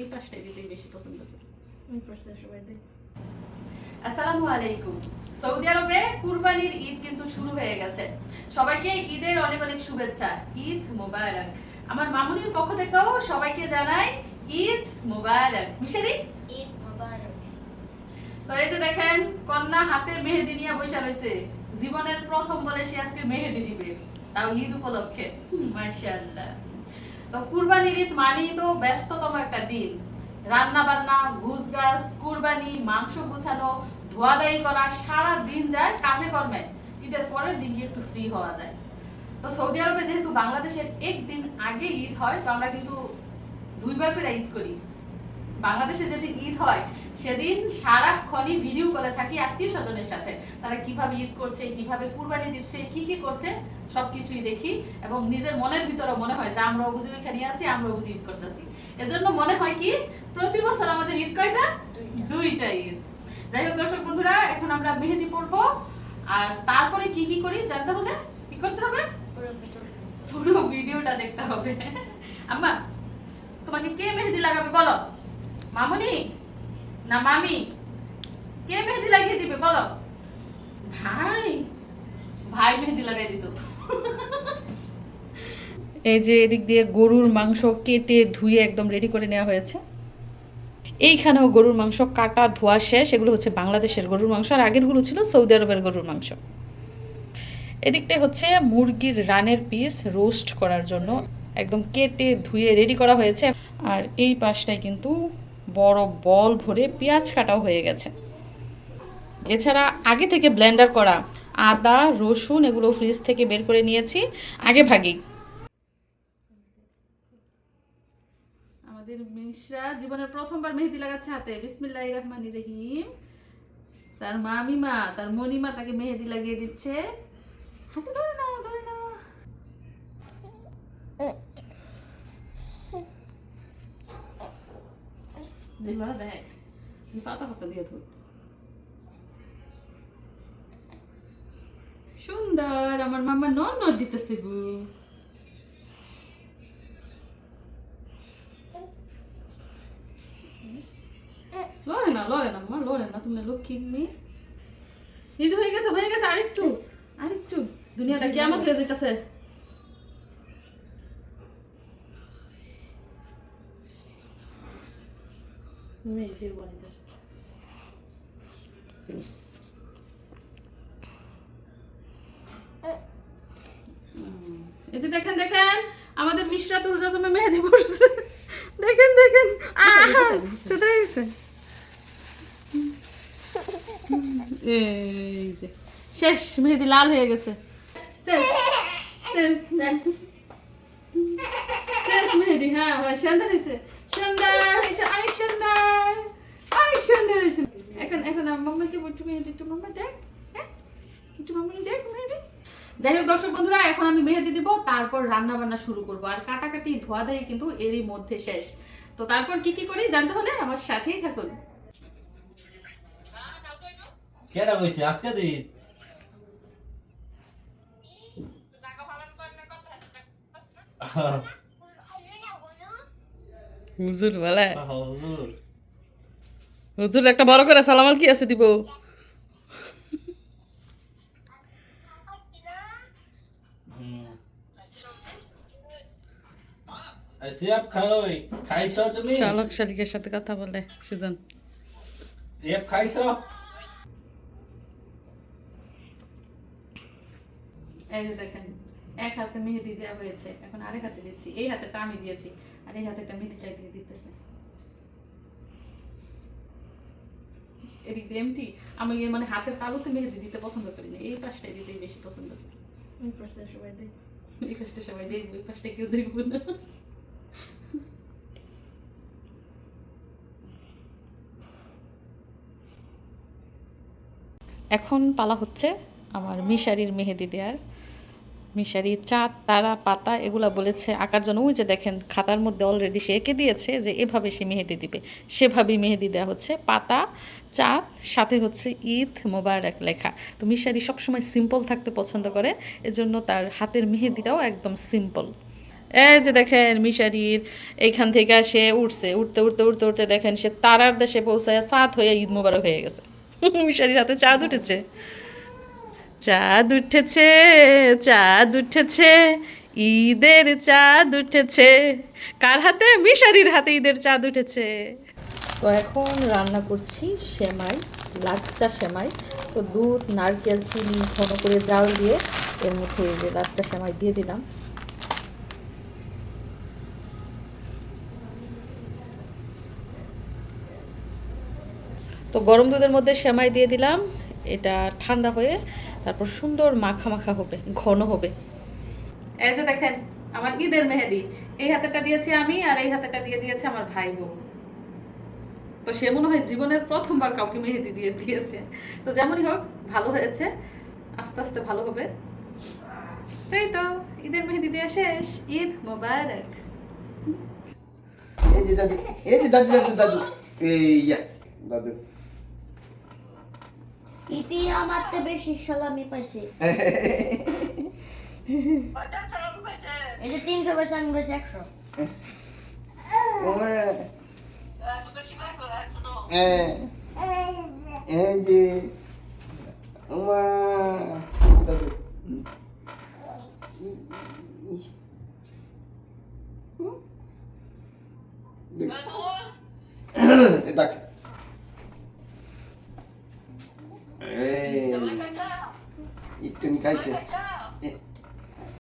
এই পাশটাই দিতেই বেশি পছন্দ করি। ওই পাশটা সবাই দেয় আসসালামু আলাইকুম। সৌদি আরবে কুরবানির ঈদ কিন্তু শুরু হয়ে গেছে। সবাইকে ঈদের অনেক অনেক শুভেচ্ছা। ঈদ মুবারক। আমার মামুনির পক্ষ থেকেও সবাইকে জানাই ঈদ মুবারক। মিশারি? ঈদ মোবারক। তো এই যে দেখেন কন্যা হাতে মেহেদি নিয়ে বসে রয়েছে। জীবনের প্রথম বলে সে আজকে মেহেদি দিবে। তাও ঈদ উপলক্ষে। মাশাআল্লাহ। তো কুরবানির ঈদ মানেই তো ব্যস্ততম একটা দিন। রান্না বান্না ঘুষ গাছ কুরবানি, মাংস গুছানো ধোয়াদাই করা, সারা দিন যায় কাজে কর্মে। ঈদের পরের দিন একটু ফ্রি হওয়া যায়। তো সৌদি আরবে যেহেতু বাংলাদেশের একদিন আগে ঈদ হয়, তো আমরা কিন্তু দুইবার করে ঈদ করি। বাংলাদেশে যেদিন ঈদ হয়, সেদিন সারাক্ষণই ভিডিও কলে থাকি আত্মীয় স্বজনের সাথে। তারা কীভাবে ঈদ করছে, কীভাবে কুরবানি দিচ্ছে, কি কি করছে, সবকিছুই দেখি এবং নিজের মনের ভিতরে মনে হয় যে আমরা বুঝি ওইখানে আছি, আমরা বুঝি ঈদ করতেছি। এজন্য মনে হয় কি, প্রতি বছর আমাদের ঈদ কয়টা? দুইটা। ঈদ। যাই হোক দর্শক বন্ধুরা, এখন আমরা মেহেদি পড়ব আর তারপরে কি কি করি? জানতে হলে কি করতে হবে? পুরো পুরো ভিডিওটা দেখতে হবে। আম্মা, তোমাকে কে মেহেদি লাগাবে বলো? মামুনি? না মামি। কে মেহেদি লাগিয়ে দিবে বলো? ভাই। ভাই মেহেদি লাগাই দিত। এই যে এদিক দিয়ে গরুর মাংস কেটে ধুয়ে একদম রেডি করে নেওয়া হয়েছে। এইখানেও গরুর মাংস কাটা ধোয়া শেষ। এগুলো হচ্ছে বাংলাদেশের গরুর মাংস আর আগেরগুলো ছিল সৌদি আরবের গরুর মাংস। এদিকটাই হচ্ছে মুরগির রানের পিস রোস্ট করার জন্য। একদম কেটে ধুয়ে রেডি করা হয়েছে। আর এই পাশটায় কিন্তু বড় বল ভরে পেঁয়াজ কাটাও হয়ে গেছে। এছাড়া আগে থেকে ব্লেন্ডার করা আদা, রসুন এগুলো ফ্রিজ থেকে বের করে নিয়েছি। আগে ভাগেই আমাদের মিশরা জীবনের প্রথমবার মেহেদি লাগাচ্ছে হাতে। বিসমিল্লাহ রহমানির রহিম। তার মামিমা, তার মনিমা তাকে মেহেদি লাগিয়ে দিচ্ছে। হাতে ধরে নাও। যেগুলো তুই পাতা পাতা দিয়ে ধর সুন্দর, আমার মামা নন নট দিতেছে গো লড়ে না লড়ে না মা লড়ে না তুমি লক্ষ্মী মেয়ে। এই যে হয়ে গেছে হয়ে গেছে, আরেকটু আরেকটু। দুনিয়াটা কেমন হয়ে যেতেছে মেয়েদের বানাইতেছে এই যে দেখেন দেখেন আমাদের মিশরাতুল জাজমে মেহেদি পড়ছে। দেখেন দেখেন আহা সেটা গেছে এই যে শেষ মেহেদি লাল হয়ে গেছে। শেষ শেষ শেষ। মেহেদি হ্যাঁ হ্যাঁ সুন্দর হয়েছে। সুন্দর। হয়েছে অনেক সুন্দর। অনেক সুন্দর হয়েছে। এখন এখন মাম্মাকে বলছি মেহেদি একটু মাম্মা দেখ হ্যাঁ? একটু মাম্মা দেখ মেহেদি। যাই হোক দর্শক বন্ধুরা এখন আমি মেহেদি দিব তারপর রান্না বান্না শুরু করব। আর কাটাকাটি ধোয়া দেয় কিন্তু এরই মধ্যে শেষ। তো তারপর কি কি করি জানতে হলে আমার সাথেই থাকুন। কেডা কইছে? আজকে দি। হুজুর বলে। হুজুর। হুজুর একটা বড় করে সালামাল কি আছে দিব? শালক শালিকের সাথে কথা বলে সুজন। এই যে দেখেন এক হাতে মেহেদি দেওয়া হয়েছে এখন আরেক হাতে দিচ্ছি এই হাতেটা আমি দিয়েছি। আর এই হাতেটা মেহেদি চাই দিয়ে দিতেছে। এদিক দিয়ে এমটি আমি মানে হাতের তালুতে মেহেদি দিতে পছন্দ করি না এই পাশটাই দিতেই বেশি পছন্দ করি। ওই পাশটা সবাই দেয়। এই পাশটা সবাই দেখব এই পাশটা কেউ দেখব না। এখন পালা হচ্ছে আমার মিশারির মেহেদি দেওয়ার মিশারি, চাঁদ, তারা, পাতা, এগুলা বলেছে, আঁকার জন্য ওই যে দেখেন, খাতার মধ্যে অলরেডি সে এঁকে দিয়েছে যে এভাবে সে মেহেদি দিবে। সেভাবেই মেহেদি দেওয়া হচ্ছে। পাতা, চাঁদ, সাথে হচ্ছে ঈদ মোবারক লেখা। তো মিশারি সবসময় সিম্পল থাকতে পছন্দ করে, এজন্য তার হাতের মেহেদিটাও একদম সিম্পল এই যে দেখেন মিশারির এইখান থেকে সে উঠছে, উঠতে উঠতে উঠতে উঠতে দেখেন সে তারার দেশে পৌঁছায় সাত হয়ে ঈদ মোবারক হয়ে গেছে। মিশারির হাতে চাঁদ উঠেছে। চাঁদ উঠেছে চাঁদ উঠেছে, ঈদের চাঁদ উঠেছে। কার হাতে? মিশারির হাতে ঈদের চাঁদ উঠেছে। তো এখন রান্না করছি সেমাই, লাচ্চা সেমাই। তো দুধ, নারকেল, চিনি ঘন করে জাল দিয়ে এর মধ্যে যে লাচ্চা সেমাই দিয়ে দিলাম। তো গরম দুধের মধ্যে সেমাই দিয়ে দিলাম। এটা ঠান্ডা হয়ে তারপর সুন্দর মাখা মাখা হবে, ঘন হবে। এই যে দেখেন, আমার ঈদের মেহেদি। এই হাতেটা দিয়েছি আমি আর এই হাতেটা দিয়ে দিয়েছে আমার ভাই বোন তো সে মনে হয় জীবনের প্রথমবার কাউকে মেহেদি দিয়ে দিয়েছে। তো যেমনই হোক, ভালো হয়েছে। আস্তে আস্তে ভালো হবে। তো এই তো, ঈদের মেহেদি দিয়ে শেষ। ঈদ মোবারক। এই যে দাদু, এই যে দাদু দাদু দাদু, এই দাদু। ইতি আমার তো বেশি সালামি পাইছে। এটা তিনশো পয়সা আমি বেশি একশো এই যে? দেখ। এই দেখ এই একটু খাইছে